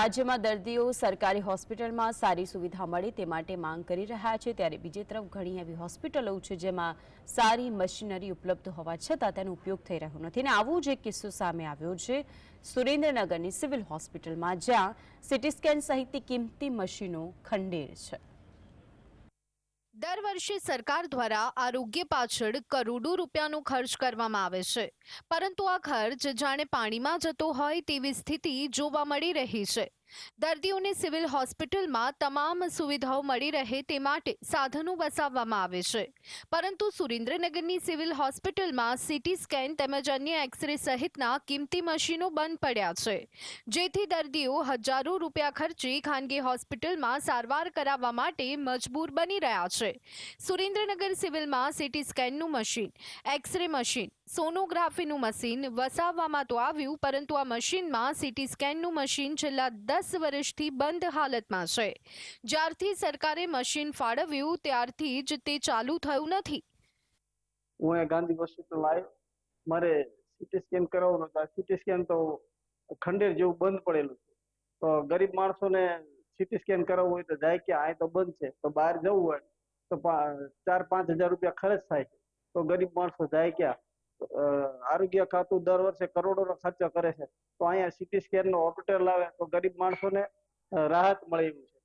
રાજ્યમાં દર્દીઓ સરકારી હોસ્પિટલમાં સારી સુવિધા મળે તે માટે માંગ કરી રહ્યા છે, ત્યારે બીજી તરફ ઘણી એવી હોસ્પિટલો છે જેમાં સારી મશીનરી ઉપલબ્ધ હોવા છતાં તેનો ઉપયોગ થઈ રહ્યો નથી. અને આવો જ એક કિસ્સો સામે આવ્યો છે સુરેન્દ્રનગરની સિવિલ હોસ્પિટલમાં, જ્યાં સિટી સ્કેન સહિતની કિંમતી મશીનો ખંડેર છે. દર વર્ષે સરકાર દ્વારા આરોગ્ય પાછળ કરોડો રૂપિયાનો ખર્ચ કરવામાં આવે છે. પરંતુ આ ખર્ચ જાણે પાણીમાં જતો હોય તેવી સ્થિતિ જોવા મળી રહી છે. દર્દીઓને સિવિલ હોસ્પિટલમાં તમામ સુવિધાઓ મળી રહે તે માટે સાધનો વસાવવામાં આવે છે. પરંતુ સુરેન્દ્રનગરની સિવિલ હોસ્પિટલમાં સીટી સ્કેન તેમજ અન્ય એક્સરે સહિતના કિંમતી મશીનો બંધ પડ્યા છે. જેથી દર્દીઓ હજારો રૂપિયા ખર્ચે ખાનગી હોસ્પિટલમાં સારવાર કરાવવા માટે મજબૂર બની રહ્યા છે. સુરેન્દ્રનગર સિવિલમાં સીટી સ્કેનનું મશીન, એક્સરે મશીન, સોનોગ્રાફીનું મશીન વસાવવામાં તો આવ્યું, પરંતુ આ મશીનમાં સીટી સ્કેનનું મશીન છેલ્લા દસ વર્ષથી બંધ હાલતમાં છે. જ્યારથી સરકારે મશીન ફાળવ્યું, ત્યારથી જ તે ચાલુ થયું નથી. હું ગાંધી હોસ્પિટલ આવ્યો મારે સીટી સ્કેન કરાવવાનું હતું સીટી સ્કેન તો ખંડેર જેવું બંધ પડેલું છે. તો ગરીબ માણસોને સીટી સ્કેન કરાવવું હોય તો જાય કે આ તો બંધ છે. તો બહાર જવું હોય તો ચાર પાંચ હજાર રૂપિયા ખર્ચ થાય તો ગરીબ માણસો જાય ક્યાં? આરોગ્ય ખાતું દર વર્ષે કરોડોનો ખર્ચો કરે છે. તો અહીંયા સીટી સ્કેન નો ઓપરેટર લાવે તો ગરીબ માણસોને ને રાહત મળે છે.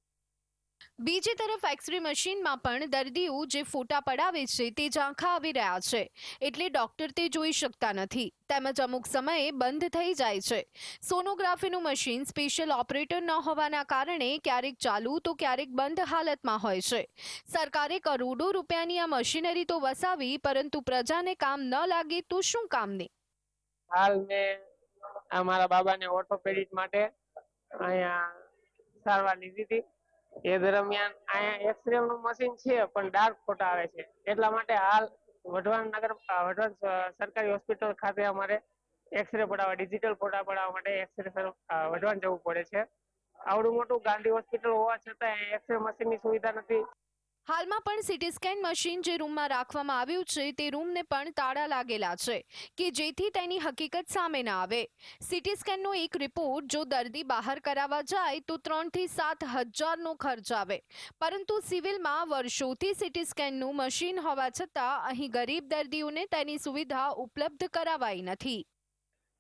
બીજી તરફ એક્સરે મશીનમાં પણ દર્દીઓ જે ફોટા પડાવે છે તે ઝાંખા આવી રહ્યા છે. એટલે ડોક્ટર તે જોઈ શકતા નથી. તેમજ અમુક સમયે બંધ થઈ જાય છે. સોનોગ્રાફીનું મશીન સ્પેશિયલ ઓપરેટર ન હોવાના કારણે ક્યારેક ચાલુ તો ક્યારેક બંધ હાલતમાં હોય છે. સરકારે કરોડો રૂપિયાની આ મશીનરી તો વસાવી, પરંતુ પ્રજાને કામ ન લાગે તો શું કામની? હાલ આ બાબાને ઓર્થોપેડિક માટે અહીંયા સારવાર લીધી હતી. એ દરમિયાન અહીંયા એક્સરે નું મશીન છે, પણ ડાર્ક ફોટા આવે છે. એટલા માટે હાલ વઢવાણ નગર વઢવાણ સરકારી હોસ્પિટલ ખાતે અમારે એક્સરે પડાવવા ડિજિટલ ફોટા પડાવવા માટે એક્સરે વઢવાણ જવું પડે છે. આવડું મોટું ગાંધી હોસ્પિટલ હોવા છતાં એક્સરે મશીનની સુવિધા નથી. હાલમાં પણ સીટી સ્કેન મશીન જે રૂમમાં રાખવામાં આવ્યું છે, તે રૂમને પણ તાળા લાગેલા છે કે જેથી તેની હકીકત સામે ના આવે. સીટી સ્કેનનો એક રિપોર્ટ જો દર્દી બહાર કરાવવા જાય, તો ત્રણથી સાત હજારનો ખર્ચ આવે. પરંતુ સિવિલમાં વર્ષોથી સિટી સ્કેનનું મશીન હોવા છતાં અહીં ગરીબ દર્દીઓને તેની સુવિધા ઉપલબ્ધ કરાવાઈ નથી.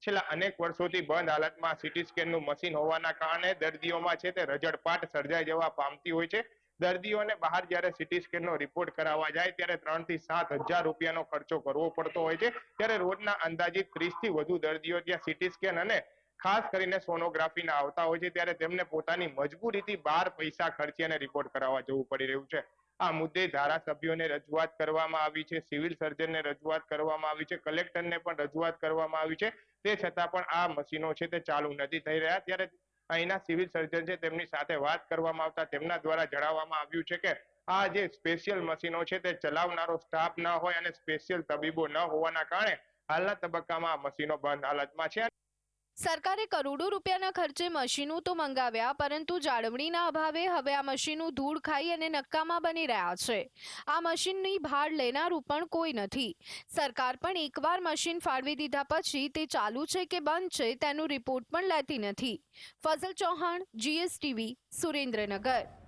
છેલ્લા અનેક વર્ષોથી બંધ હાલતમાં સીટી સ્કેનનું મશીન હોવાના કારણે દર્દીઓમાં છે તે રજડપાટ સર્જાઈ જવા પામતી હોય છે. દર્દીઓને બહાર જ્યારે સિટી સ્કેનનો રિપોર્ટ કરાવવા જાય ત્યારે ત્રણથી સાત રૂપિયાનો ખર્ચો કરવો પડતો હોય છે. ત્યારે રોજના અંદાજિત ત્રીસથી વધુ દર્દીઓ ત્યાં સિટી સ્કેન અને ખાસ કરીને સોનોગ્રાફીના આવતા હોય છે. ત્યારે તેમને પોતાની મજબૂરીથી બાર પૈસા ખર્ચી અને રિપોર્ટ કરાવવા જવું પડી રહ્યું છે. આ મુદ્દે ધારાસભ્યોને રજૂઆત કરવામાં આવી છે. સિવિલ સર્જનને રજૂઆત કરવામાં આવી છે. કલેક્ટરને પણ રજૂઆત કરવામાં આવી છે. તે છતાં પણ આ મશીનો છે તે ચાલુ નથી થઈ રહ્યા. ત્યારે અહીંના સિવિલ સર્જન છે, તેમની સાથે વાત કરવામાં આવતા તેમના દ્વારા જણાવવામાં આવ્યું છે કે આ જે સ્પેશિયલ મશીનો છે તે ચલાવનારો સ્ટાફ ન હોય અને સ્પેશિયલ તબીબો ન હોવાના કારણે હાલના તબક્કામાં આ મશીનો બંધ હાલતમાં છે. સરકારે કરોડો રૂપિયાના ખર્ચે મશીનો તો મંગાવ્યા, પરંતુ જાળવણીના અભાવે હવે આ મશીનો ધૂળ ખાઈ અને નક્કામાં બની રહ્યા છે. આ મશીનની ભાડ લેનારું પણ કોઈ નથી. સરકાર પણ એકવાર મશીન ફાળવી દીધા પછી તે ચાલુ છે કે બંધ છે તેનું રિપોર્ટ પણ લેતી નથી. ફઝલ ચૌહાણ, જીએસટીવી, સુરેન્દ્રનગર.